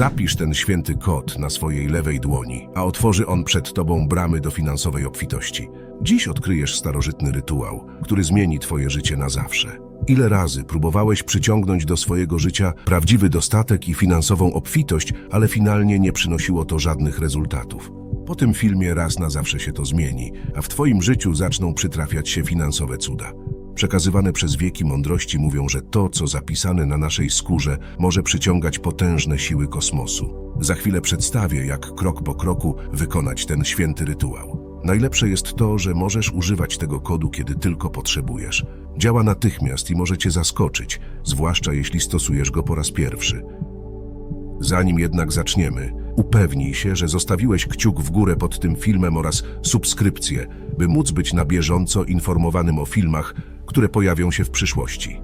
Zapisz ten święty kod na swojej lewej dłoni, a otworzy on przed tobą bramy do finansowej obfitości. Dziś odkryjesz starożytny rytuał, który zmieni twoje życie na zawsze. Ile razy próbowałeś przyciągnąć do swojego życia prawdziwy dostatek i finansową obfitość, ale finalnie nie przynosiło to żadnych rezultatów. Po tym filmie raz na zawsze się to zmieni, a w twoim życiu zaczną przytrafiać się finansowe cuda. Przekazywane przez wieki mądrości mówią, że to, co zapisane na naszej skórze, może przyciągać potężne siły kosmosu. Za chwilę przedstawię, jak krok po kroku wykonać ten święty rytuał. Najlepsze jest to, że możesz używać tego kodu, kiedy tylko potrzebujesz. Działa natychmiast i może cię zaskoczyć, zwłaszcza jeśli stosujesz go po raz pierwszy. Zanim jednak zaczniemy, upewnij się, że zostawiłeś kciuk w górę pod tym filmem oraz subskrypcję, by móc być na bieżąco informowanym o filmach, które pojawią się w przyszłości.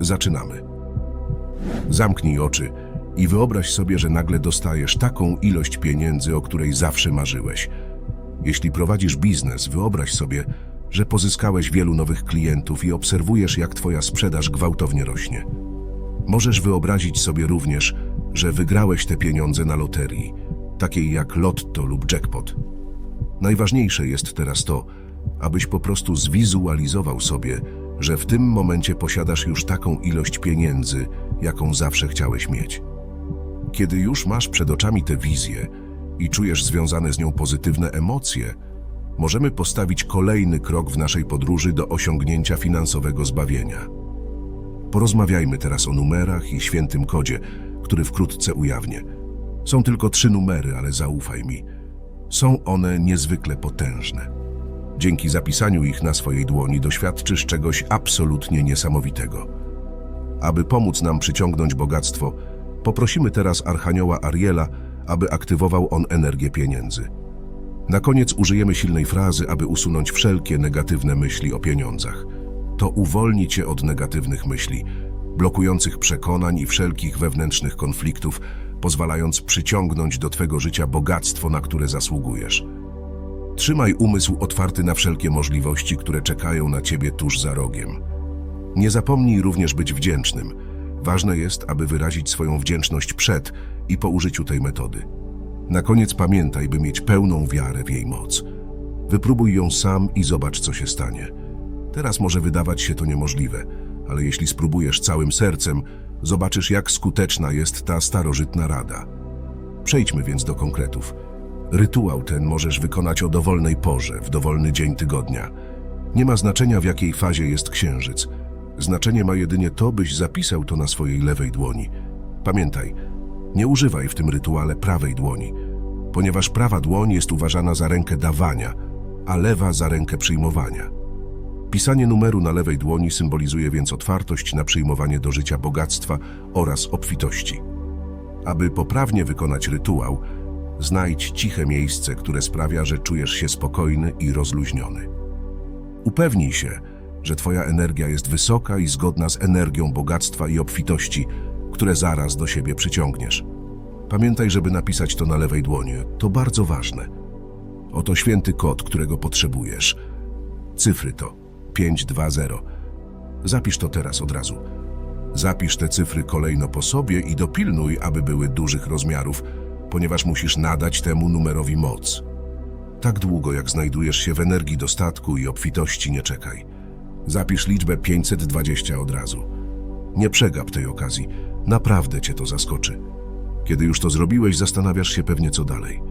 Zaczynamy. Zamknij oczy i wyobraź sobie, że nagle dostajesz taką ilość pieniędzy, o której zawsze marzyłeś. Jeśli prowadzisz biznes, wyobraź sobie, że pozyskałeś wielu nowych klientów i obserwujesz, jak twoja sprzedaż gwałtownie rośnie. Możesz wyobrazić sobie również, że wygrałeś te pieniądze na loterii, takiej jak lotto lub jackpot. Najważniejsze jest teraz to, abyś po prostu zwizualizował sobie, że w tym momencie posiadasz już taką ilość pieniędzy, jaką zawsze chciałeś mieć. Kiedy już masz przed oczami tę wizję i czujesz związane z nią pozytywne emocje, możemy postawić kolejny krok w naszej podróży do osiągnięcia finansowego zbawienia. Porozmawiajmy teraz o numerach i świętym kodzie, który wkrótce ujawnię. Są tylko trzy numery, ale zaufaj mi. Są one niezwykle potężne. Dzięki zapisaniu ich na swojej dłoni doświadczysz czegoś absolutnie niesamowitego. Aby pomóc nam przyciągnąć bogactwo, poprosimy teraz Archanioła Ariela, aby aktywował on energię pieniędzy. Na koniec użyjemy silnej frazy, aby usunąć wszelkie negatywne myśli o pieniądzach. To uwolni cię od negatywnych myśli, blokujących przekonań i wszelkich wewnętrznych konfliktów, pozwalając przyciągnąć do twego życia bogactwo, na które zasługujesz. Trzymaj umysł otwarty na wszelkie możliwości, które czekają na ciebie tuż za rogiem. Nie zapomnij również być wdzięcznym. Ważne jest, aby wyrazić swoją wdzięczność przed i po użyciu tej metody. Na koniec pamiętaj, by mieć pełną wiarę w jej moc. Wypróbuj ją sam i zobacz, co się stanie. Teraz może wydawać się to niemożliwe, ale jeśli spróbujesz całym sercem, zobaczysz, jak skuteczna jest ta starożytna rada. Przejdźmy więc do konkretów. Rytuał ten możesz wykonać o dowolnej porze, w dowolny dzień tygodnia. Nie ma znaczenia, w jakiej fazie jest księżyc. Znaczenie ma jedynie to, byś zapisał to na swojej lewej dłoni. Pamiętaj, nie używaj w tym rytuale prawej dłoni, ponieważ prawa dłoń jest uważana za rękę dawania, a lewa za rękę przyjmowania. Pisanie numeru na lewej dłoni symbolizuje więc otwartość na przyjmowanie do życia bogactwa oraz obfitości. Aby poprawnie wykonać rytuał, znajdź ciche miejsce, które sprawia, że czujesz się spokojny i rozluźniony. Upewnij się, że Twoja energia jest wysoka i zgodna z energią bogactwa i obfitości, które zaraz do siebie przyciągniesz. Pamiętaj, żeby napisać to na lewej dłoni. To bardzo ważne. Oto święty kod, którego potrzebujesz. Cyfry to 520. Zapisz to teraz od razu. Zapisz te cyfry kolejno po sobie i dopilnuj, aby były dużych rozmiarów, ponieważ musisz nadać temu numerowi moc. Tak długo, jak znajdujesz się w energii dostatku i obfitości, nie czekaj. Zapisz liczbę 520 od razu. Nie przegap tej okazji, naprawdę cię to zaskoczy. Kiedy już to zrobiłeś, zastanawiasz się pewnie co dalej.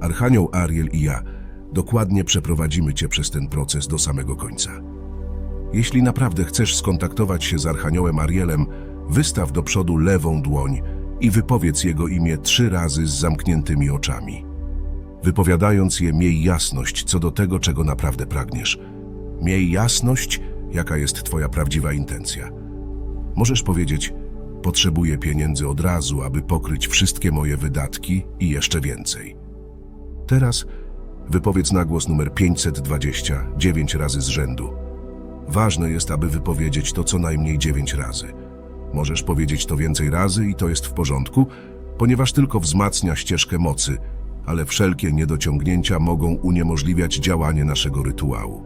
Archanioł Ariel i ja dokładnie przeprowadzimy cię przez ten proces do samego końca. Jeśli naprawdę chcesz skontaktować się z Archaniołem Arielem, wystaw do przodu lewą dłoń i wypowiedz jego imię trzy razy z zamkniętymi oczami. Wypowiadając je, miej jasność co do tego, czego naprawdę pragniesz. Miej jasność, jaka jest Twoja prawdziwa intencja. Możesz powiedzieć: Potrzebuję pieniędzy od razu, aby pokryć wszystkie moje wydatki i jeszcze więcej. Teraz wypowiedz na głos numer 520 dziewięć razy z rzędu. Ważne jest, aby wypowiedzieć to co najmniej dziewięć razy. Możesz powiedzieć to więcej razy i to jest w porządku, ponieważ tylko wzmacnia ścieżkę mocy, ale wszelkie niedociągnięcia mogą uniemożliwiać działanie naszego rytuału.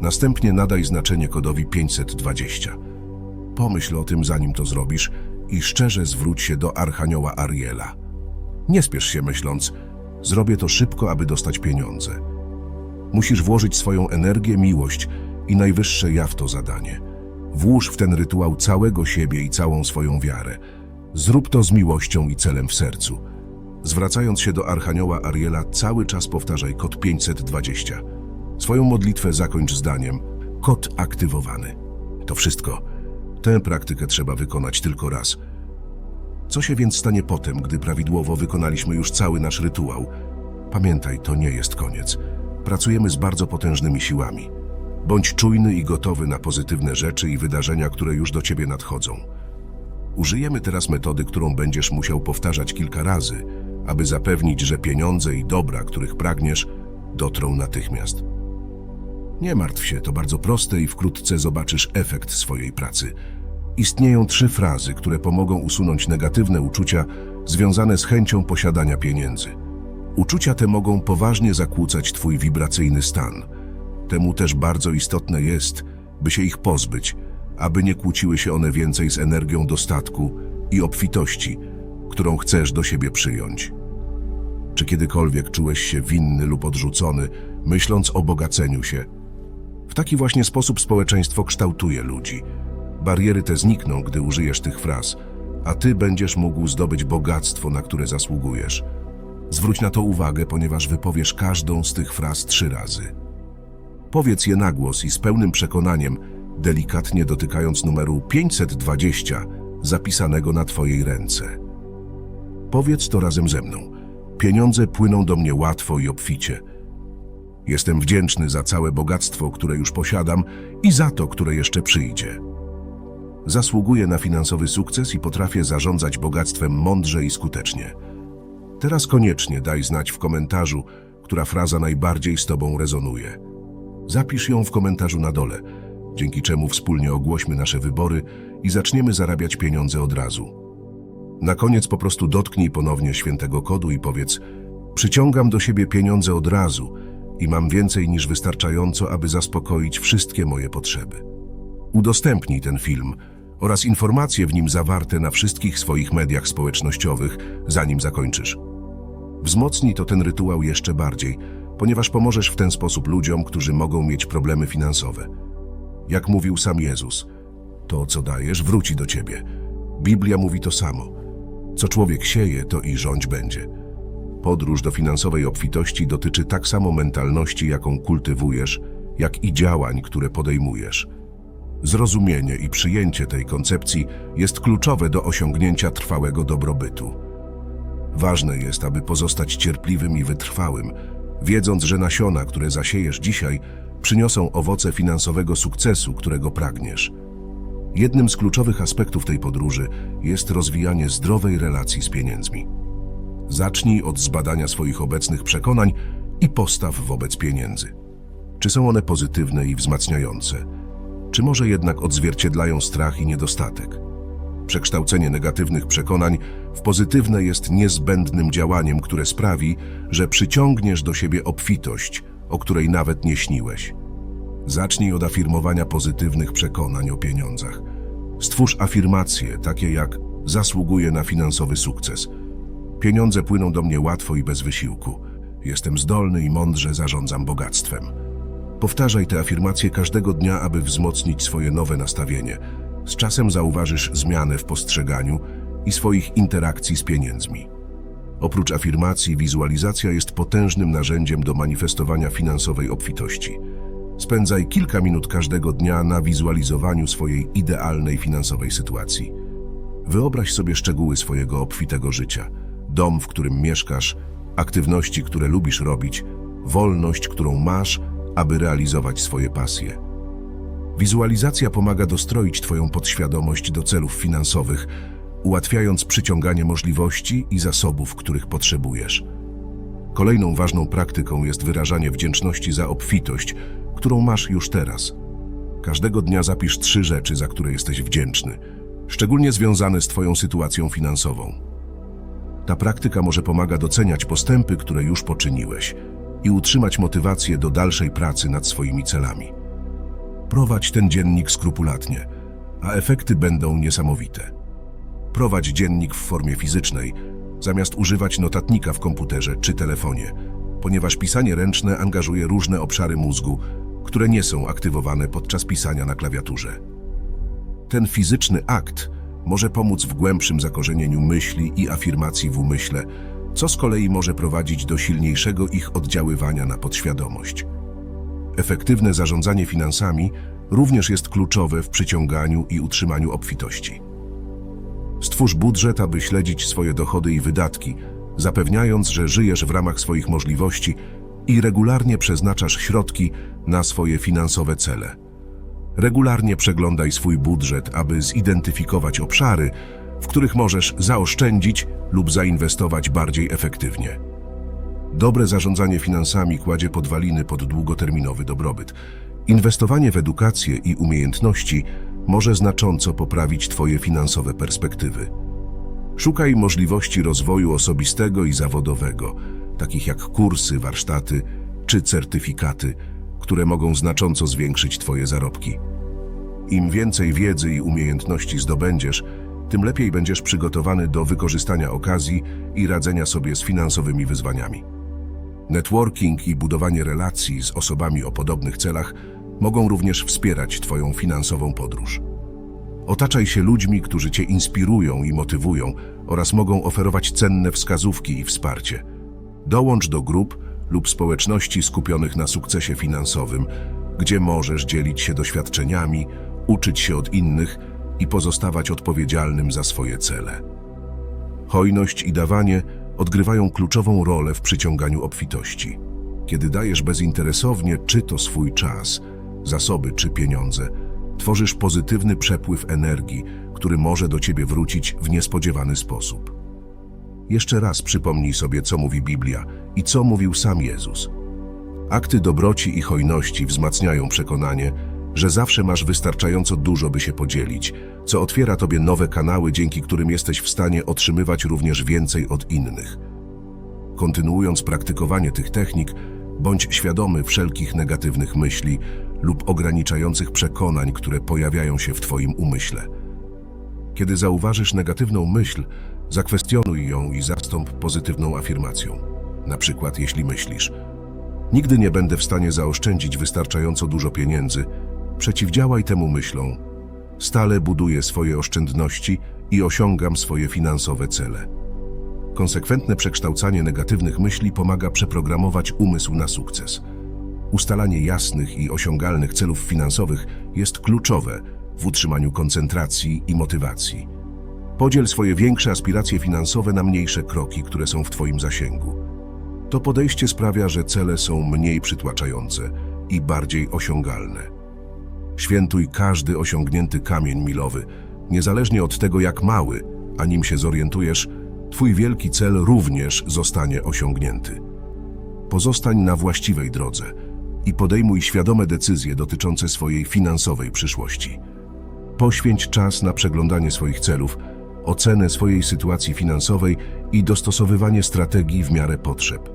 Następnie nadaj znaczenie kodowi 520. Pomyśl o tym, zanim to zrobisz i szczerze zwróć się do Archanioła Ariela. Nie spiesz się myśląc, zrobię to szybko, aby dostać pieniądze. Musisz włożyć swoją energię, miłość i najwyższe ja w to zadanie. Włóż w ten rytuał całego siebie i całą swoją wiarę. Zrób to z miłością i celem w sercu. Zwracając się do Archanioła Ariela, cały czas powtarzaj kod 520. Swoją modlitwę zakończ zdaniem kod aktywowany. To wszystko. Tę praktykę trzeba wykonać tylko raz. Co się więc stanie potem, gdy prawidłowo wykonaliśmy już cały nasz rytuał? Pamiętaj, to nie jest koniec. Pracujemy z bardzo potężnymi siłami. Bądź czujny i gotowy na pozytywne rzeczy i wydarzenia, które już do ciebie nadchodzą. Użyjemy teraz metody, którą będziesz musiał powtarzać kilka razy, aby zapewnić, że pieniądze i dobra, których pragniesz, dotrą natychmiast. Nie martw się, to bardzo proste i wkrótce zobaczysz efekt swojej pracy. Istnieją trzy frazy, które pomogą usunąć negatywne uczucia związane z chęcią posiadania pieniędzy. Uczucia te mogą poważnie zakłócać Twój wibracyjny stan. Temu też bardzo istotne jest, by się ich pozbyć, aby nie kłóciły się one więcej z energią dostatku i obfitości, którą chcesz do siebie przyjąć. Czy kiedykolwiek czułeś się winny lub odrzucony, myśląc o bogaceniu się? W taki właśnie sposób społeczeństwo kształtuje ludzi. Bariery te znikną, gdy użyjesz tych fraz, a ty będziesz mógł zdobyć bogactwo, na które zasługujesz. Zwróć na to uwagę, ponieważ wypowiesz każdą z tych fraz trzy razy. Powiedz je na głos i z pełnym przekonaniem, delikatnie dotykając numeru 520 zapisanego na twojej ręce. Powiedz to razem ze mną. Pieniądze płyną do mnie łatwo i obficie. Jestem wdzięczny za całe bogactwo, które już posiadam i za to, które jeszcze przyjdzie. Zasługuję na finansowy sukces i potrafię zarządzać bogactwem mądrze i skutecznie. Teraz koniecznie daj znać w komentarzu, która fraza najbardziej z Tobą rezonuje. Zapisz ją w komentarzu na dole, dzięki czemu wspólnie ogłośmy nasze wybory i zaczniemy zarabiać pieniądze od razu. Na koniec po prostu dotknij ponownie świętego kodu i powiedz: Przyciągam do siebie pieniądze od razu i mam więcej niż wystarczająco, aby zaspokoić wszystkie moje potrzeby. Udostępnij ten film oraz informacje w nim zawarte na wszystkich swoich mediach społecznościowych, zanim zakończysz. Wzmocnij to ten rytuał jeszcze bardziej, ponieważ pomożesz w ten sposób ludziom, którzy mogą mieć problemy finansowe. Jak mówił sam Jezus, to co dajesz wróci do ciebie. Biblia mówi to samo. Co człowiek sieje, to i rządź będzie. Podróż do finansowej obfitości dotyczy tak samo mentalności, jaką kultywujesz, jak i działań, które podejmujesz. Zrozumienie i przyjęcie tej koncepcji jest kluczowe do osiągnięcia trwałego dobrobytu. Ważne jest, aby pozostać cierpliwym i wytrwałym, wiedząc, że nasiona, które zasiejesz dzisiaj, przyniosą owoce finansowego sukcesu, którego pragniesz. Jednym z kluczowych aspektów tej podróży jest rozwijanie zdrowej relacji z pieniędzmi. Zacznij od zbadania swoich obecnych przekonań i postaw wobec pieniędzy. Czy są one pozytywne i wzmacniające? Czy może jednak odzwierciedlają strach i niedostatek? Przekształcenie negatywnych przekonań w pozytywne jest niezbędnym działaniem, które sprawi, że przyciągniesz do siebie obfitość, o której nawet nie śniłeś. Zacznij od afirmowania pozytywnych przekonań o pieniądzach. Stwórz afirmacje takie jak zasługuję na finansowy sukces. Pieniądze płyną do mnie łatwo i bez wysiłku. Jestem zdolny i mądrze zarządzam bogactwem. Powtarzaj te afirmacje każdego dnia, aby wzmocnić swoje nowe nastawienie. Z czasem zauważysz zmianę w postrzeganiu i swoich interakcji z pieniędzmi. Oprócz afirmacji, wizualizacja jest potężnym narzędziem do manifestowania finansowej obfitości. Spędzaj kilka minut każdego dnia na wizualizowaniu swojej idealnej finansowej sytuacji. Wyobraź sobie szczegóły swojego obfitego życia. Dom, w którym mieszkasz, aktywności, które lubisz robić, wolność, którą masz, aby realizować swoje pasje. Wizualizacja pomaga dostroić Twoją podświadomość do celów finansowych, ułatwiając przyciąganie możliwości i zasobów, których potrzebujesz. Kolejną ważną praktyką jest wyrażanie wdzięczności za obfitość, którą masz już teraz. Każdego dnia zapisz trzy rzeczy, za które jesteś wdzięczny, szczególnie związane z Twoją sytuacją finansową. Ta praktyka może pomaga doceniać postępy, które już poczyniłeś i utrzymać motywację do dalszej pracy nad swoimi celami. Prowadź ten dziennik skrupulatnie, a efekty będą niesamowite. Prowadź dziennik w formie fizycznej, zamiast używać notatnika w komputerze czy telefonie, ponieważ pisanie ręczne angażuje różne obszary mózgu, które nie są aktywowane podczas pisania na klawiaturze. Ten fizyczny akt może pomóc w głębszym zakorzenieniu myśli i afirmacji w umyśle, co z kolei może prowadzić do silniejszego ich oddziaływania na podświadomość. Efektywne zarządzanie finansami również jest kluczowe w przyciąganiu i utrzymaniu obfitości. Stwórz budżet, aby śledzić swoje dochody i wydatki, zapewniając, że żyjesz w ramach swoich możliwości i regularnie przeznaczasz środki na swoje finansowe cele. Regularnie przeglądaj swój budżet, aby zidentyfikować obszary, w których możesz zaoszczędzić lub zainwestować bardziej efektywnie. Dobre zarządzanie finansami kładzie podwaliny pod długoterminowy dobrobyt. Inwestowanie w edukację i umiejętności może znacząco poprawić Twoje finansowe perspektywy. Szukaj możliwości rozwoju osobistego i zawodowego, takich jak kursy, warsztaty czy certyfikaty, które mogą znacząco zwiększyć Twoje zarobki. Im więcej wiedzy i umiejętności zdobędziesz, tym lepiej będziesz przygotowany do wykorzystania okazji i radzenia sobie z finansowymi wyzwaniami. Networking i budowanie relacji z osobami o podobnych celach mogą również wspierać Twoją finansową podróż. Otaczaj się ludźmi, którzy Cię inspirują i motywują oraz mogą oferować cenne wskazówki i wsparcie. Dołącz do grup lub społeczności skupionych na sukcesie finansowym, gdzie możesz dzielić się doświadczeniami, uczyć się od innych i pozostawać odpowiedzialnym za swoje cele. Hojność i dawanie odgrywają kluczową rolę w przyciąganiu obfitości. Kiedy dajesz bezinteresownie, czy to swój czas, zasoby czy pieniądze, tworzysz pozytywny przepływ energii, który może do ciebie wrócić w niespodziewany sposób. Jeszcze raz przypomnij sobie, co mówi Biblia i co mówił sam Jezus. Akty dobroci i hojności wzmacniają przekonanie, że zawsze masz wystarczająco dużo, by się podzielić, co otwiera tobie nowe kanały, dzięki którym jesteś w stanie otrzymywać również więcej od innych. Kontynuując praktykowanie tych technik, bądź świadomy wszelkich negatywnych myśli lub ograniczających przekonań, które pojawiają się w Twoim umyśle. Kiedy zauważysz negatywną myśl, zakwestionuj ją i zastąp pozytywną afirmacją. Na przykład, jeśli myślisz: Nigdy nie będę w stanie zaoszczędzić wystarczająco dużo pieniędzy, przeciwdziałaj temu myślom. Stale buduję swoje oszczędności i osiągam swoje finansowe cele. Konsekwentne przekształcanie negatywnych myśli pomaga przeprogramować umysł na sukces. Ustalanie jasnych i osiągalnych celów finansowych jest kluczowe w utrzymaniu koncentracji i motywacji. Podziel swoje większe aspiracje finansowe na mniejsze kroki, które są w Twoim zasięgu. To podejście sprawia, że cele są mniej przytłaczające i bardziej osiągalne. Świętuj każdy osiągnięty kamień milowy, niezależnie od tego, jak mały, a nim się zorientujesz, Twój wielki cel również zostanie osiągnięty. Pozostań na właściwej drodze i podejmuj świadome decyzje dotyczące swojej finansowej przyszłości. Poświęć czas na przeglądanie swoich celów, ocenę swojej sytuacji finansowej i dostosowywanie strategii w miarę potrzeb.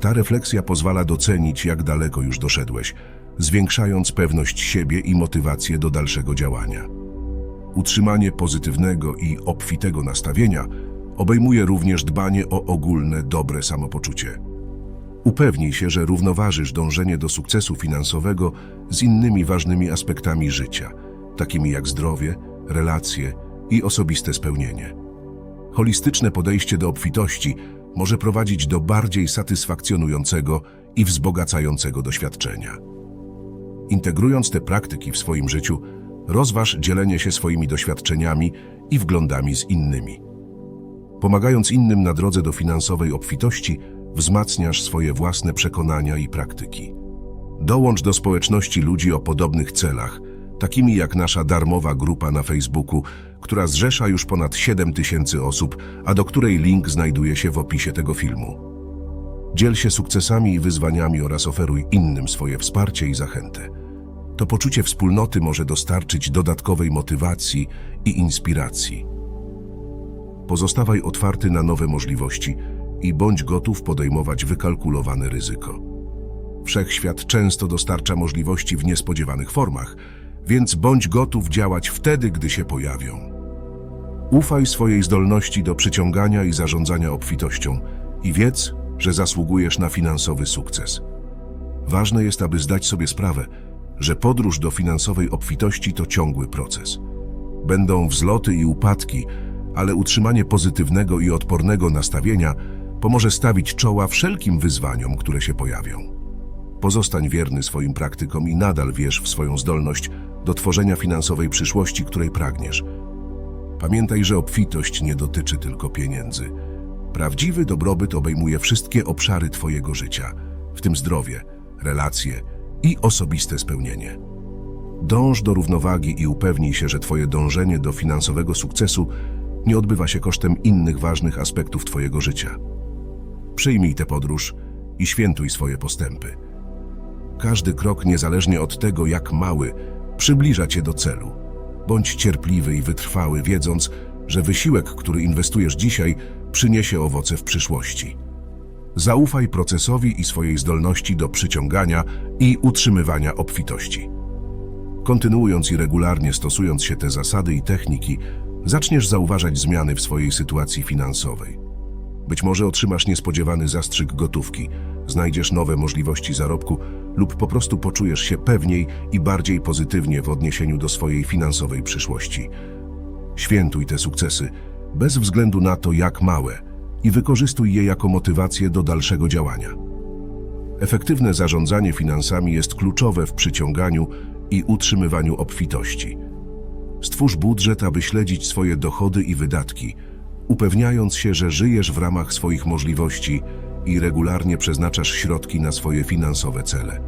Ta refleksja pozwala docenić, jak daleko już doszedłeś, zwiększając pewność siebie i motywację do dalszego działania. Utrzymanie pozytywnego i obfitego nastawienia obejmuje również dbanie o ogólne, dobre samopoczucie. Upewnij się, że równoważysz dążenie do sukcesu finansowego z innymi ważnymi aspektami życia, takimi jak zdrowie, relacje i osobiste spełnienie. Holistyczne podejście do obfitości może prowadzić do bardziej satysfakcjonującego i wzbogacającego doświadczenia. Integrując te praktyki w swoim życiu, rozważ dzielenie się swoimi doświadczeniami i wglądami z innymi. Pomagając innym na drodze do finansowej obfitości, wzmacniasz swoje własne przekonania i praktyki. Dołącz do społeczności ludzi o podobnych celach, takimi jak nasza darmowa grupa na Facebooku, która zrzesza już ponad 7 tysięcy osób, a do której link znajduje się w opisie tego filmu. Dziel się sukcesami i wyzwaniami oraz oferuj innym swoje wsparcie i zachętę. To poczucie wspólnoty może dostarczyć dodatkowej motywacji i inspiracji. Pozostawaj otwarty na nowe możliwości i bądź gotów podejmować wykalkulowane ryzyko. Wszechświat często dostarcza możliwości w niespodziewanych formach, więc bądź gotów działać wtedy, gdy się pojawią. Ufaj swojej zdolności do przyciągania i zarządzania obfitością i wiedz, że zasługujesz na finansowy sukces. Ważne jest, aby zdać sobie sprawę, że podróż do finansowej obfitości to ciągły proces. Będą wzloty i upadki, ale utrzymanie pozytywnego i odpornego nastawienia pomoże stawić czoła wszelkim wyzwaniom, które się pojawią. Pozostań wierny swoim praktykom i nadal wierz w swoją zdolność do tworzenia finansowej przyszłości, której pragniesz. Pamiętaj, że obfitość nie dotyczy tylko pieniędzy. Prawdziwy dobrobyt obejmuje wszystkie obszary Twojego życia, w tym zdrowie, relacje i osobiste spełnienie. Dąż do równowagi i upewnij się, że Twoje dążenie do finansowego sukcesu nie odbywa się kosztem innych ważnych aspektów Twojego życia. Przyjmij tę podróż i świętuj swoje postępy. Każdy krok, niezależnie od tego, jak mały, przybliża Cię do celu. Bądź cierpliwy i wytrwały, wiedząc, że wysiłek, który inwestujesz dzisiaj, przyniesie owoce w przyszłości. Zaufaj procesowi i swojej zdolności do przyciągania i utrzymywania obfitości. Kontynuując i regularnie stosując się te zasady i techniki, zaczniesz zauważać zmiany w swojej sytuacji finansowej. Być może otrzymasz niespodziewany zastrzyk gotówki, znajdziesz nowe możliwości zarobku lub po prostu poczujesz się pewniej i bardziej pozytywnie w odniesieniu do swojej finansowej przyszłości. Świętuj te sukcesy, bez względu na to, jak małe, i wykorzystuj je jako motywację do dalszego działania. Efektywne zarządzanie finansami jest kluczowe w przyciąganiu i utrzymywaniu obfitości. Stwórz budżet, aby śledzić swoje dochody i wydatki, upewniając się, że żyjesz w ramach swoich możliwości i regularnie przeznaczasz środki na swoje finansowe cele.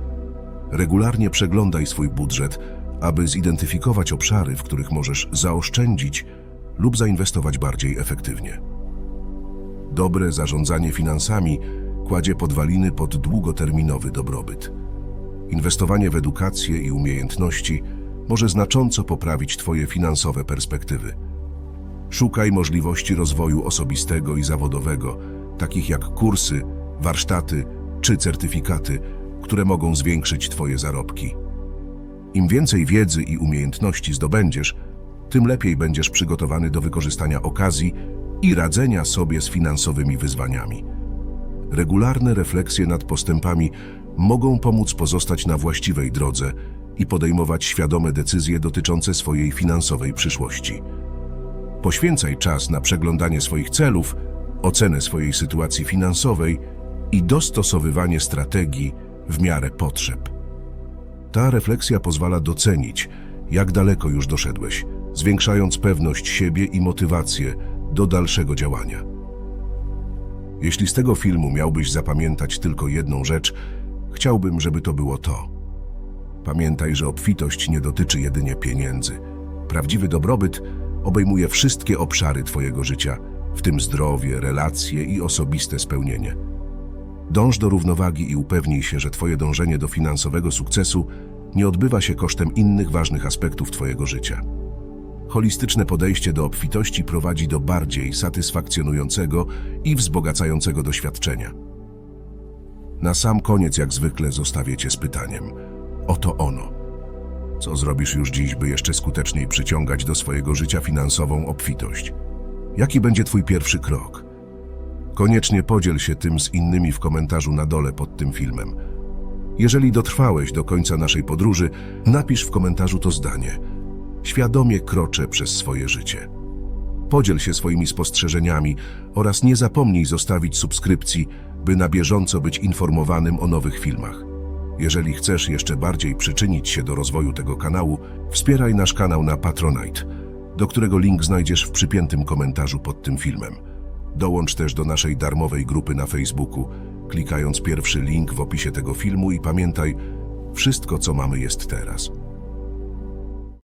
Regularnie przeglądaj swój budżet, aby zidentyfikować obszary, w których możesz zaoszczędzić lub zainwestować bardziej efektywnie. Dobre zarządzanie finansami kładzie podwaliny pod długoterminowy dobrobyt. Inwestowanie w edukację i umiejętności może znacząco poprawić Twoje finansowe perspektywy. Szukaj możliwości rozwoju osobistego i zawodowego, takich jak kursy, warsztaty czy certyfikaty, które mogą zwiększyć Twoje zarobki. Im więcej wiedzy i umiejętności zdobędziesz, tym lepiej będziesz przygotowany do wykorzystania okazji i radzenia sobie z finansowymi wyzwaniami. Regularne refleksje nad postępami mogą pomóc pozostać na właściwej drodze i podejmować świadome decyzje dotyczące swojej finansowej przyszłości. Poświęcaj czas na przeglądanie swoich celów, ocenę swojej sytuacji finansowej i dostosowywanie strategii w miarę potrzeb. Ta refleksja pozwala docenić, jak daleko już doszedłeś, zwiększając pewność siebie i motywację do dalszego działania. Jeśli z tego filmu miałbyś zapamiętać tylko jedną rzecz, chciałbym, żeby to było to. Pamiętaj, że obfitość nie dotyczy jedynie pieniędzy. Prawdziwy dobrobyt obejmuje wszystkie obszary Twojego życia, w tym zdrowie, relacje i osobiste spełnienie. Dąż do równowagi i upewnij się, że Twoje dążenie do finansowego sukcesu nie odbywa się kosztem innych ważnych aspektów Twojego życia. Holistyczne podejście do obfitości prowadzi do bardziej satysfakcjonującego i wzbogacającego doświadczenia. Na sam koniec, jak zwykle, zostawię Cię z pytaniem. Oto ono. Co zrobisz już dziś, by jeszcze skuteczniej przyciągać do swojego życia finansową obfitość? Jaki będzie Twój pierwszy krok? Koniecznie podziel się tym z innymi w komentarzu na dole pod tym filmem. Jeżeli dotrwałeś do końca naszej podróży, napisz w komentarzu to zdanie. Świadomie kroczę przez swoje życie. Podziel się swoimi spostrzeżeniami oraz nie zapomnij zostawić subskrypcji, by na bieżąco być informowanym o nowych filmach. Jeżeli chcesz jeszcze bardziej przyczynić się do rozwoju tego kanału, wspieraj nasz kanał na Patronite, do którego link znajdziesz w przypiętym komentarzu pod tym filmem. Dołącz też do naszej darmowej grupy na Facebooku, klikając pierwszy link w opisie tego filmu i pamiętaj, wszystko co mamy jest teraz.